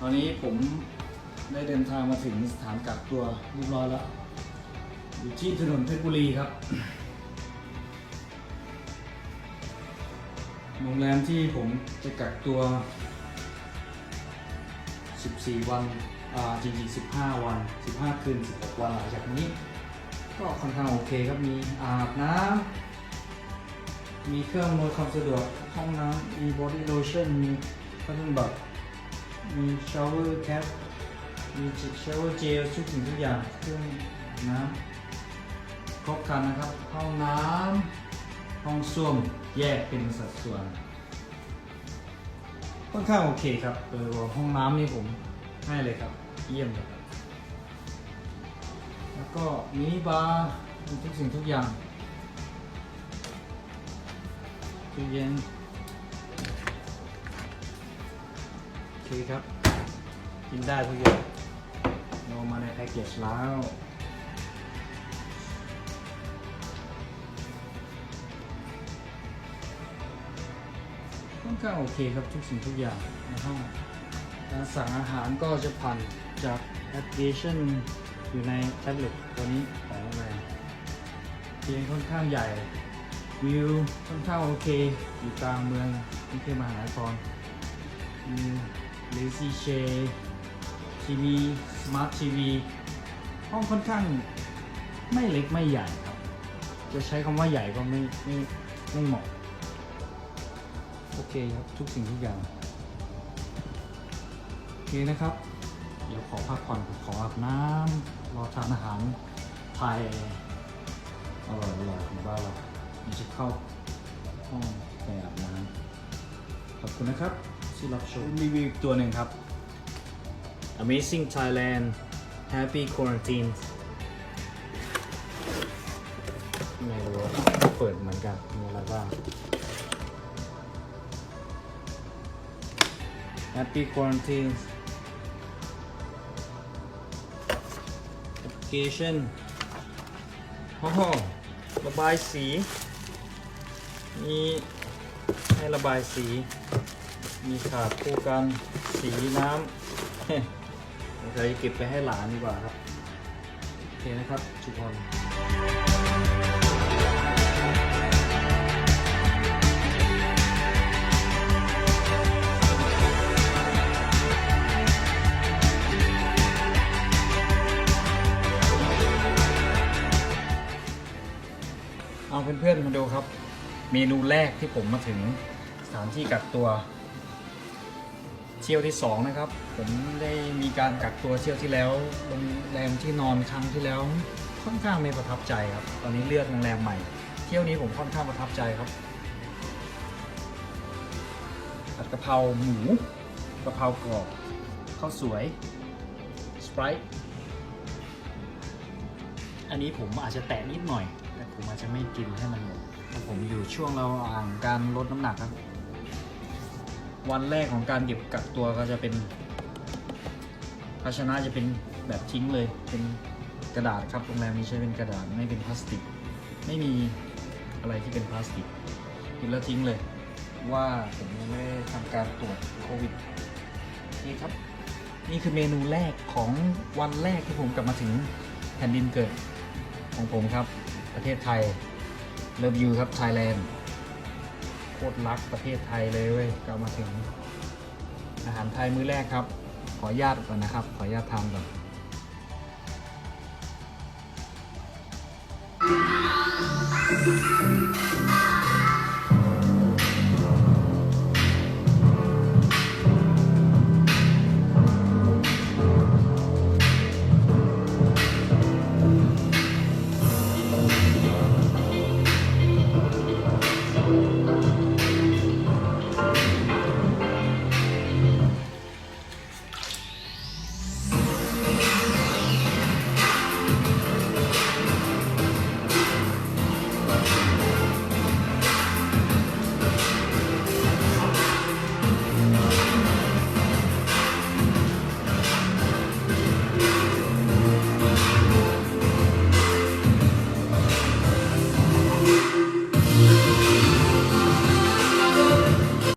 ตอนนี้ผมได้เดินทางมาถึงสถานกักตัวเรียบร้อยแล้ว อยู่ที่ถนนเพชรบุรีครับ โรงแรมที่ผมจะกักตัว 14 วัน อ่า จริงๆ 15 วัน 15 คืน 16 วันหลังจากนี้ ก็ค่อนข้างโอเคครับ มีอาบน้ำ มีเครื่องอำนวยความสะดวก ห้องน้ำ มีบอดี้โลชั่น มีพัดลมแบบ มีชาวเวอร์แคปมีชาวเวอร์เจลทุกสิ่งทุกอย่างเครื่องน้ำครบครันนะครับ ห้องน้ำห้องส้วมแยกเป็นสัดส่วนค่อนข้างโอเคครับโดยรวมห้องน้ำนี่ผมให้เลยครับ เยี่ยมเลยครับ แล้วก็มินิบาร์มีทุกสิ่งทุกอย่างตู้เย็น เคครับ กินได้ทุกอย่างลงมาในแพ็กเกจแล้วค่อนข้างโอเคครับทุกสิ่งทุกอย่างนห้องการสั่งอาหารก็จะผ่านจากแอปพลิเคชันอยู่ในแท็บเล็ตตัวนี้ของโรงแรมเตียงค่อนข้างใหญ่วิวค่อนข้างโอเค อยู่กลางเมืองกรุงเทพมหานครมี เลซี่เชทีวีสมาร์ททีวีห้องค่อนข้างไม่เล็กไม่ใหญ่ครับ จะใช้คำว่าใหญ่ก็ไม่ไม่ไม่เหมาะโอเคครับ ทุกสิ่งทุกอย่าง โอเคนะครับ เดี๋ยวขอพักผ่อนขออาบน้ำรอทานอาหารไทยอร่อยอร่อยของบ้านเราจะเข้าห้องไปอาบน้ำขอบคุณนะครับ ที่รับชมรีวิวอีกตัวหนึ่งครับ Amazing Thailand Happy Quarantine ไม่รู้ว่าเปิดเหมือนกันมีอะไรบ้าง Happy Quarantine Application โอ้โหระบายสีมีให้ระบายสี มีขาดคู่กันสีน้ำเราจะเก็บไปให้หลานดีกว่าครับ โอเคนะครับทุกคนเอาเพื่อนๆมาดูครับ เมนูแรกที่ผมมาถึงสถานที่กักตัว เที่ยวที่ 2 นะครับ ผมได้มีการกักตัวเที่ยวที่แล้วโรงแรมที่นอนครั้งที่แล้ว ค่อนข้างไม่ประทับใจครับ ตอนนี้เลือกโรงแรมใหม่ เที่ยวนี้ผมค่อนข้างประทับใจครับผัดกะเพราหมูกะเพรากรอบข้าวสวยสไปร์อันนี้ผมอาจจะแตะนิดหน่อย แต่ผมอาจจะไม่กินให้มันหมดเพราะผมอยู่ช่วงเราอ่างการลดน้ำหนักครับ วันแรกของการเก็บกักตัวก็จะเป็นภาชนะจะเป็นแบบทิ้งเลย เป็นกระดาษครับโรงแรมนี้ใช้เป็นกระดาษไม่เป็นพลาสติก ไม่มีอะไรที่เป็นพลาสติกกินแล้วทิ้งเลย ว่าผมยังไม่ได้ทำการตรวจโควิดนี่ครับ นี่คือเมนูแรกของวันแรกที่ผมกลับมาถึงแผ่นดินเกิดของผมครับ ประเทศไทยเลิฟยูครับไทยแลนด์ โคตรรักประเทศไทยเลยเว้ยกลับมาถึง อาหารไทยมื้อแรกครับ ขออนุญาตก่อนนะครับ ขออนุญาตทานก่อนเ